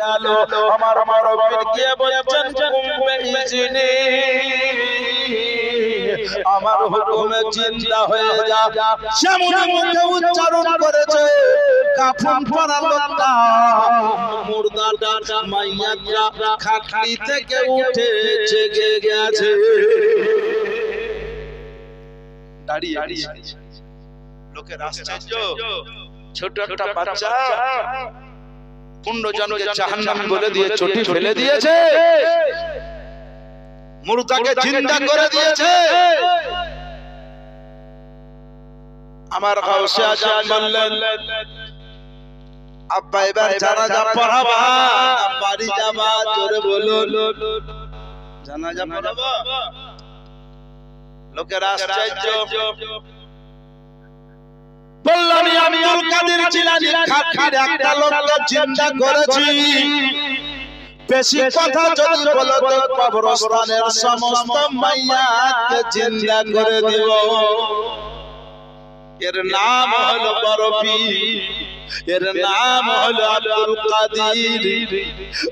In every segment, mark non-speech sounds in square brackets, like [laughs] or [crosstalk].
গেল। আমার গিয়ে বলছেন আমার হুকুমে চিন্তা হয়ে যা। মুখে উচ্চারণ করেছে, কাফন পরা লোকটা খাটলি থেকে গেছে। দাঁড়িয়ে লোকের আশ্চর্য। ছোট একটা বাচ্চা। পনেরো জনকে জাহান্নাম বলে দিয়ে চটি ফেলে দিয়েছে। মুরতাকে জিন্দা করে দিয়েছে। আমার গাউসে আজম বললেন আব্বা এবার জানাজা পড়াবা বাড়ি যাবা জোরে বলুন। জানাজা পড়াবা? লোকের আশ্চর্য। বললাম আমি আব্দুল কাদের জিলানী খাটখাট একটা লোককে চিন্তা করেছি। বেশি কথা যদি বলো তো কবরস্থানের সমস্ত মাইয়াকে চিন্তা করে দিব। এর নাম হলো বরফি এর নাম হলো আব্দুল কাদির।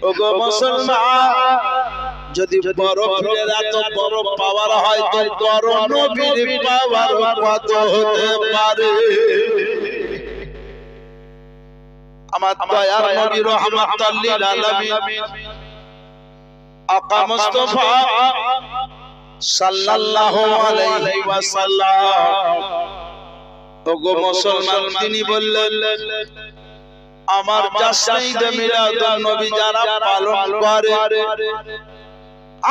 ওগো মুসলমান যদি বরফের এত বড় পাওয়ার হয় তো বড় নবীর পাওয়ার কত হতে পারে? আমার দয়ার নবী রহমাতুল লিল আলামিন আকা মুস্তাফা সাল্লাল্লাহু আলাইহি ওয়াসাল্লাম ওগো মুসলমান তিনি বললেন আমার জাসনাইদে মিলাদুন নবী যারা পালন করে।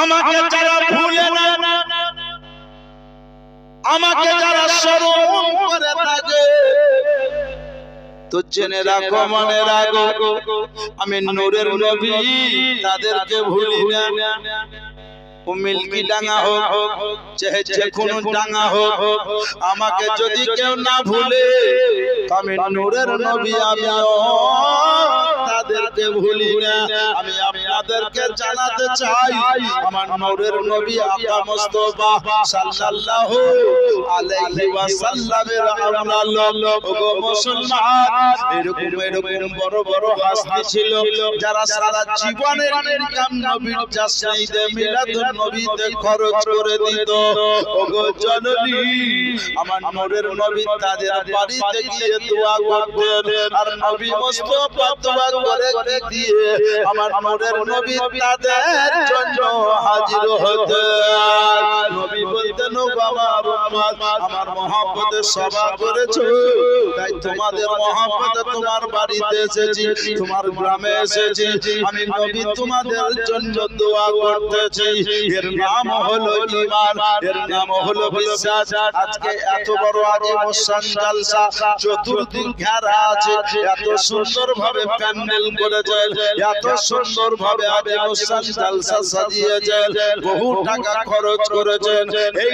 আমাকে যারা ভুলে না। আমাকে যারা স্মরণ করে থাকে। তো জেনে রাখো মনে রাখো আমি নূরের নবী তাদেরকে ভুলি না। ও মিল্কি ডাঙ্গা হোক চাহে যে কোনো ডাঙ্গা হোক। আমাকে যদি কেউ না ভুলে আমি নূরের নবী আমি তাদেরকে ভুলি না। আমি আপনাদেরকে জানাতে চাই। আমার নূরের নবী আকা মুস্তাফা সাল্লাল্লাহু আলাইহি ওয়াসাল্লামের আমরা ওগো মুসলমান এরকম এরকম বড় বড় হাসতি ছিল যারা সারা জীবনের ইনকাম নবীর জাসনাইদে মিলাদুন নবীতে খরচ করে দিত। ওগো জননী আমার নূরের নবী তাদের বাড়িতে গিয়ে দোয়া করতেন। আর নবী মুস্তাফা দোয়া করে দিয়ে? আমার নূরের নবী তাদের জন্য হাজির হতেন বলতেন আমার আমার মহব্বতে সভা করেছ। তাই তোমাদের মহব্বতে তোমার বাড়িতে এসেছি, তোমার গ্রামে এসেছি। আমি নবী তোমাদের জন্য দোয়া করতেছি। এর নাম হলো ঈমান, এর নাম হলো বিশ্বাস। আজকে এত বড় আজিম শান জালসা চতুর্দিক ঘেরা আছে। এত সুন্দর ভাবে প্যান্ডেল করেছেন এত সুন্দর ভাবে আজিম শান জালসা সাজিয়েছেন বহু টাকা খরচ করেছেন এই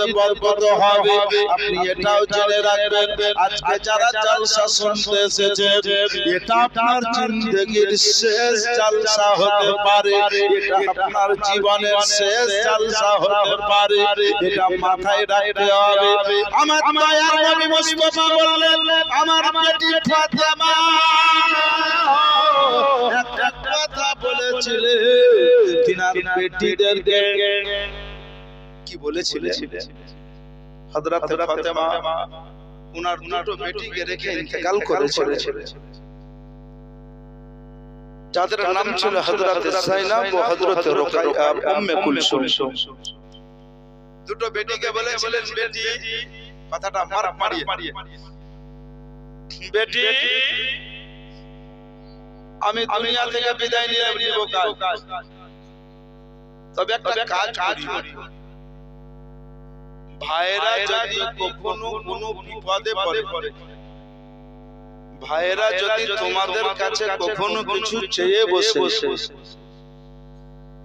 আপনি এটাও জেনে রাখবেন। আজকে যারা জালসা শুনতে এসেছে, এটা আপনার জিন্দগির শেষ জালসা হতে পারে। এটা আপনার জীবনের শেষ পারে। মাথায় রাখতে হবে। আমার দয়ার নবী মুস্তাফা কথা বলেছিলেন, তিনার বেটিদেরকে কি বলেছিলেন? হযরত ফাতেমা উনার দুটো বেটিকে রেখে ইন্তেকাল করেছিলেন। যাদের নাম ছিল হযরত সাইনাব ও হযরত রুকাইয়া উম্মে কুলসুম। দুটো বেটিকে বলেছিলেন বেটি কথাটা মার মারিয়ে। বেটি আমি দুনিয়া থেকে বিদায় নিয়ে নিব কাজ তবে একটা কাজ করি। ভাইরা যদি কখনো কোনো বিপদে পড়ে। ভাইয়েরা যদি তোমাদের কাছে কখনো কিছু চেয়ে বসে।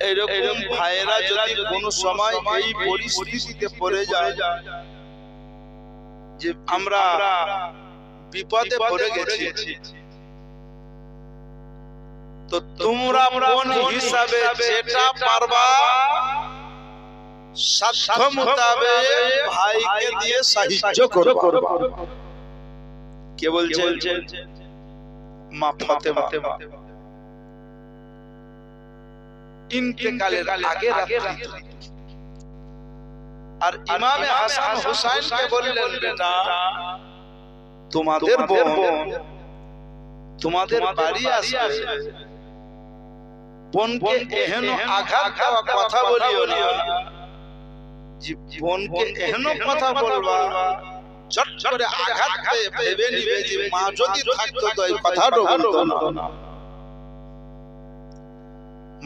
এরকম ভাইয়েরা যদি কোনো সময় এই পরিস্থিতিতে পড়ে যায় যে আমরা বিপদে পড়ে গেছি। তো তোমরা বোন হিসাবে যেটা পারবা সাধ্য মোতাবেক ভাইকে দিয়ে সাহায্য করবা। কে বলছে? মা ফাতেমা। ইন্তেকালের আগে রাত্রি। আর ইমামে হাসান হুসাইনকে বললেন বেটা তোমাদের বোন তোমাদের বাড়ি আসবে বোনকে এহেন আঘাত দেওয়া কথা বলিও না। যে বোনকে এহেন কথা বলবা। চট করে আঘাত পেয়ে ভেবে নিবে যে মা যদি থাকতো তো এই কথাটা বলতো না।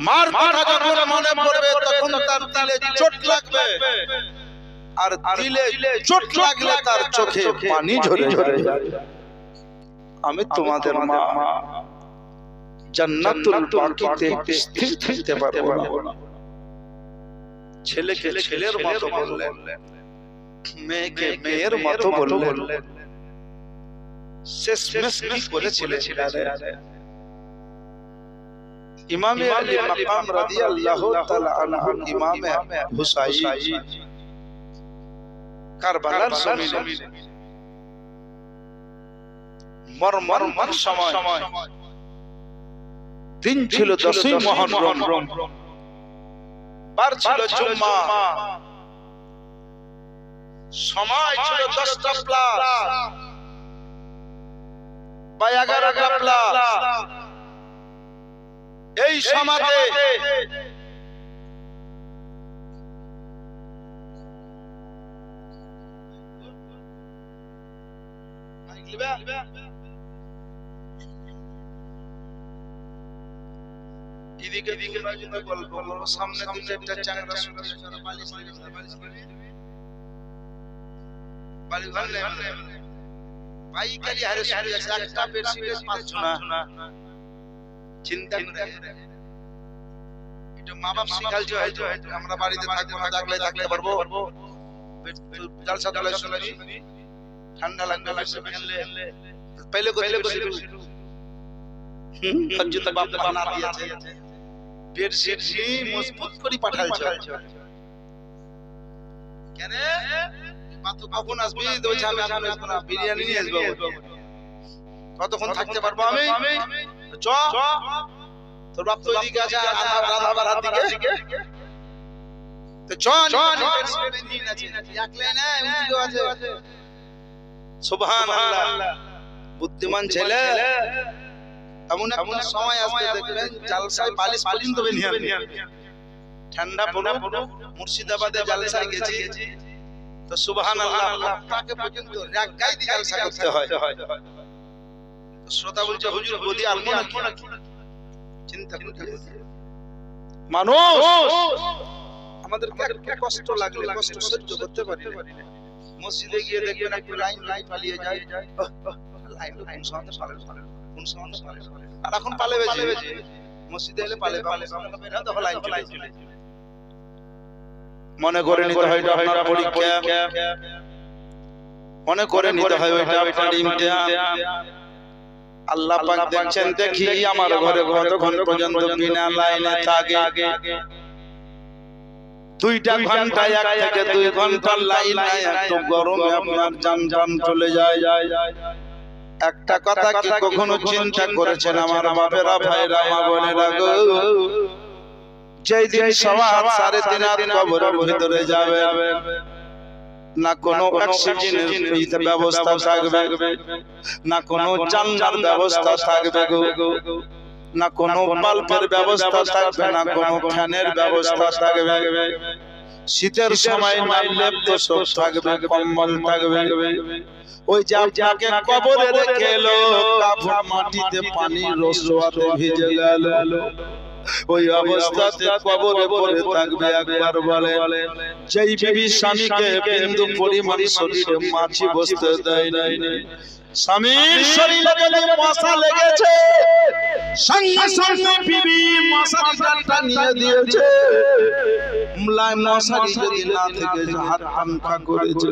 মার কথা যখন মনে পড়বে তখন তার দিলে চোট লাগবে। আর দিলে চোট লাগলে তার চোখে পানি ঝরে ঝরে আমি তোমাদের মা। জান্নাতুল বাকিতে স্থির থাকতে পারব না। ছেলেকে ছেলের মতো বললেন। মেয়েকে মেয়ের মতো বললেন। শেষমেশ কি করেছিলেন ইমামে আলী মাকাম রাদিয়াল্লাহু তাআলা আনহু ইমামে হুসাইন। কারবালার জমিনে মরমর মর সময়। দিন ছিল দশই মহরম। বার ছিল জুম্মা। সময় ছিল দশটা প্লাস বা এগারোটা প্লাস এই সমাজে এদিকে দিকে গল্প করবো সামনে দু চারটা চাংড়া শুনে বালিশ বালিশ বালিশ ভালো পাইকারি হারে শুনে যাচ্ছে একটা বেডশিটে পাঁচশো না চিন্তা করে একটু মা বাপ শিখালছে হয়তো আমরা বাড়িতে থাকবো না থাকলে থাকতে পারবো জালসা তলায় শুনি ঠান্ডা লাগবে বেশি ফেললে पहले को पहले को সহ্য তো বাপ বানা দিয়েছে নি মজবুত করে পাঠালছে কেন? মাত্র কখন আসবি? আমি আসব না বিরিয়ানি নিয়ে আসব কতক্ষণ থাকতে পারব আমি? চ। তোর বাপ তো আছে রাধা রাধা বাড়ার দিকে। বুদ্ধিমান ছেলে। এমন এমন সময় আসবে দেখবেন জালসায় বালিশ পর্যন্ত বেরিয়ে ঠান্ডা পড়ো মুর্শিদাবাদে জালসায় গেছি। তো সুবহানাল্লাহ আপনাকে পর্যন্ত রাগাই দিয়ে জালসা করতে হয়। শ্রোতা বলছে হুজুর বদি আলমো নাকি চিন্তা মানুষ! আমাদের একটু কষ্ট লাগলে কষ্ট সহ্য করতে পারি না। মসজিদে গিয়ে দেখবেন একটু [laughs] লাইন লাইন পালিয়ে যায়। লাইন লাইন সঙ্গে পালে কোন আর এখন পালে বেজে মসজিদে এলে পালে পালে তখন লাইন চলে মনে করে নিতে হয় এটা আপনার পরীক্ষা মনে করে নিতে হয় ওইটা আপনার ইমতিহান আল্লাহ পাক দেখছেন দেখি আমার ঘরে কতক্ষণ পর্যন্ত বিনা লাইনে থাকে দুইটা ঘণ্টা এক থেকে দুই ঘণ্টার লাইন একটু গরমে আপনার যান যান চলে যায় একটা কথা কি কখনো চিন্তা করেছেন আমার বাপেরা ভাইরা মা বোনেরা গো? যেই দিন সবার সাড়ে তিন হাত কবরের ভিতরে যাবে। না কোনো অক্সিজেনের ব্যবস্থা থাকবে। না কোনো জানলার ব্যবস্থা থাকবে গো। না কোনো বাল্বের ব্যবস্থা থাকবে। না কোনো ফ্যানের ব্যবস্থা থাকবে। শীতের সময় নাই লেপ তোষক থাকবে কম্বল থাকবে। ওই যে আপনাকে কবরে রেখে এলো কাফন মাটিতে পানি রসোয়াতে ভিজে গেল। ওই অবস্থাতে কবরে পড়ে থাকবে একবার বলে। যেই বিবি স্বামীকে বিন্দু পরিমাণ শরীরে মাছি বসতে দেয় নাই স্বামীর শরীরে মশা লেগেছে। সঙ্গে সঙ্গে বিবি মশারিটা নিয়ে দিয়েছে। লাই মশারি যদি না থেকে হাত পাঙ্খা করেছে।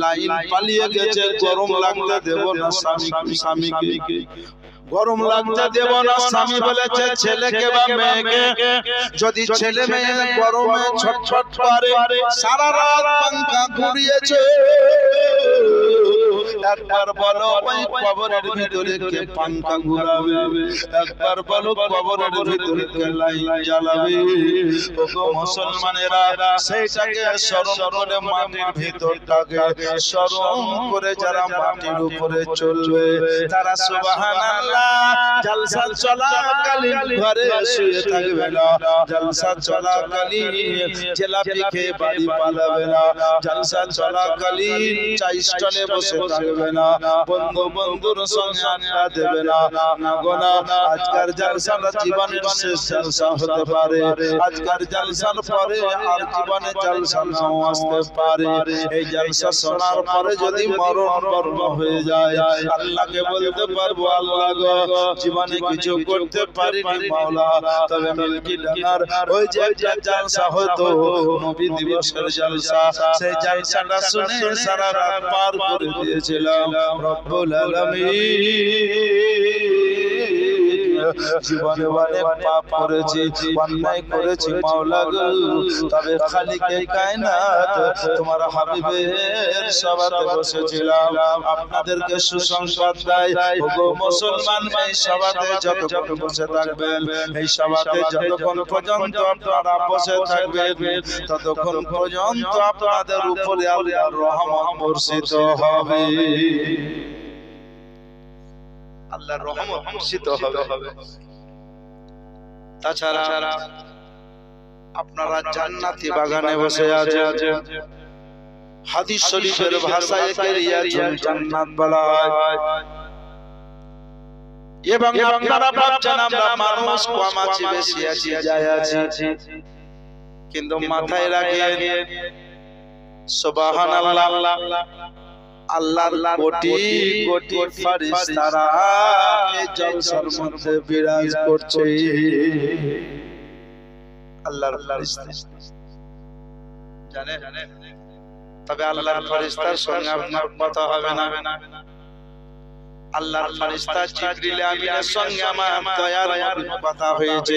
লাইন পালিয়ে গেছে গরম লাগতে দেব না স্বামী স্বামীকে। গরম লাগতে দেব না স্বামী বলেছে ছেলেকে বা মেয়েকে। যদি ছেলে মেয়ে গরমে ছটছট করে সারা রাত পাঙ্খা ঘুরিয়েছে। একবার বলো ওই কবরের ভিতরে কে পাঙ্খা ঘুরাবে? একবার বলো কবরের ভিতরে কে লাইট জ্বালাবে? মুসলমানেরা, সেইটাকে স্মরণ করে মাটির ভিতরটাকে স্মরণ করে যারা মাটির উপরে চলবে, তারা সুবহানাল্লাহ, জলসা চলাকালীন ঘরে শুয়ে থাকবে না। জলসা চলাকালীন জেলাপি খেয়ে বাড়ি পালাবে না। জলসা চলাকালীন চাই বসে থাকবে না। বন্ধু, বন্ধুর সঙ্গে আড্ডা দেবে না। না গো আজকার জলসাটা জীবনের শেষ জলসা হতে পারে। আজকার জলসার পরে আর জীবনে জলসা নাও আসতে পারে। এই জলসা শোনার পরে যদি মরণ বর্ণ হয়ে যায়, আল্লাহকে বলতে পারব, আল্লাহ গো, জীবনে কিছু করতে পারিনি মাওলা। তবে মিল্কি ডানার ওই যে একটা জলসা হতো, নবী দিবসের জলসা, সেই জলসাটা শুনে সারা রাত পার করে দিয়েছিলাম রব্বুল আলামিন। জীবনে অনেক পাপ করেছি, অন্যায় করেছি মাওলা গো। তবে খালিকে কায়নাত, তোমার হাবিবের সভাতে বসেছিলাম। আপনাদেরকে সুসংবাদ দেয়, ওগো মুসলমান এই সভাতে যতক্ষণ বসে থাকবেন, এই সভাতে যতক্ষণ পর্যন্ত আপনারা বসে থাকবেন, ততক্ষণ পর্যন্ত আপনাদের উপরে আল্লাহর রহমত বর্ষিত হবে। আল্লাহর রহমত বর্ষিত হবে। তাছাড়া আপনারা জান্নাতি বাগানে বসে আছেন। হাদিস শরীফের ভাষায় কেরিয়াতুল জান্নাত বলা হয়। এবং আপনারা ভাবছেন আমরা মানুষ কম আছি বেশি আছি যায় আছি। কিন্তু মাথায় রাখেন সুবহানাল্লাহ। আল্লাহর কোটি কোটি ফেরেশতারা এই জলসার মধ্যে বিরাজ করছে। আল্লাহর ফেরেশতা। জানে তবে আল্লাহর সঙ্গে আপনার কথা হবে না। আল্লাহর জিবরিল আমিনের সঙ্গে আমার দয়ার কথা হয়েছে।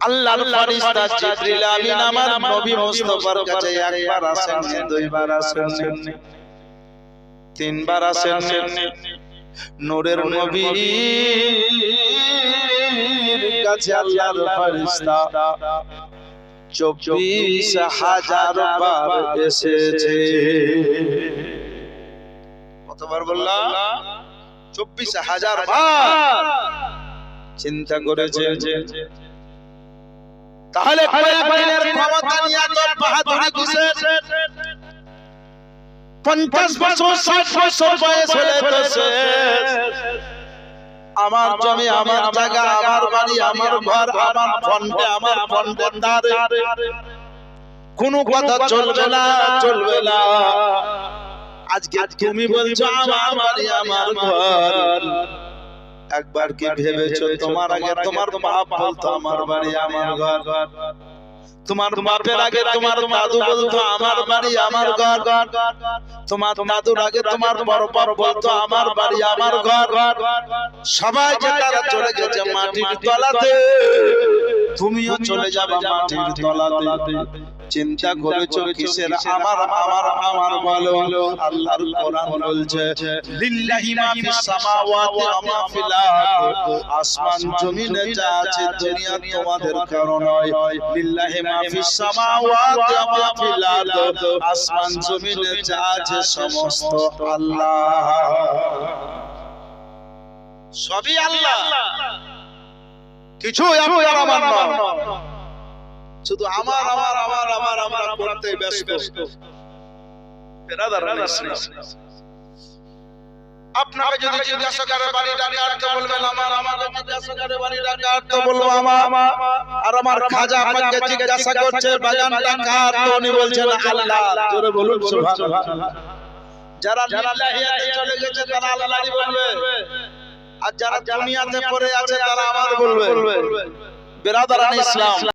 আল্লাহর ফেরেশতা জিবরিল আমিন আমার নবী মুস্তাফার কাছে একবার আসেন দুইবার আসেন তিনবার আসেন নূরের নবী কাছে আল্লাহর ফেরেশতা চব্বিশ হাজার বার এসেছে। কতবার বললাম চব্বিশ হাজার বার। চিন্তা করেছে তাহলে কয়েকদিনের ক্ষমতা নিয়ে তো বাহাদুরি কিসের? পঞ্চাশ বছর ষাট বছর বয়স হলে তো আমার জমি আমার জায়গা আমার বাড়ি আমার ঘর আমার ফন্ডে আমার ফন্ডের দ্বারে কোনো কথা চলবে না চলবে না। আজকে তুমি বলছো আমার বাড়ি আমার ঘর। একবার কি ভেবেছো? তোমার আগে তোমার বাপ বলতো আমার বাড়ি আমার ঘর। তোমার বাপের আগে তোমার দাদু বলতো আমার বাড়ি আমার ঘর। তোমার দাদুর আগে তোমার বড় বাপ বলতো আমার বাড়ি আমার ঘর। সবাই যে তারা চলে গেছে মাটির তলাতে। তুমিও চলে যাবে মাটির তলাতে। চিন্তা করেছ কিসের? আমার আমার আমার বলো। আল্লাহর কোরআন বলছে লিল্লাহি মা ফিস সামাওয়াতি ওয়া মা ফিল আসমান জমিনে যা আছে দুনিয়া তোমাদের কারণ নয় লিল্লাহি মা ফিস সামাওয়াতি ওয়া ফিল আরদ আসমান জমিনে যা আছে সমস্ত আল্লাহ। সবই আল্লাহ। কিছু আপনার আমার নয় শুধু আমার আমার আমার আমার আমার করতে ব্যস্ত। বেরাদার আপনাকে যদি জিজ্ঞাসা করে বাড়ি তো বলবেন আমার আমাকে জিজ্ঞাসা করে বাড়ি তো বলব আমার আর আমার খাজা আমাকে জিজ্ঞাসা করছে তো উনি বলছেন আল্লাহ জোরে বলুন সুবহানাল্লাহ যারা লিল্লাহিয়াতে চলে গেছে তারা আল্লাহরই বলবে। আর যারা দুনিয়াতে পড়ে আছে তারা আমার বলবে। বেরাদারান ইসলাম।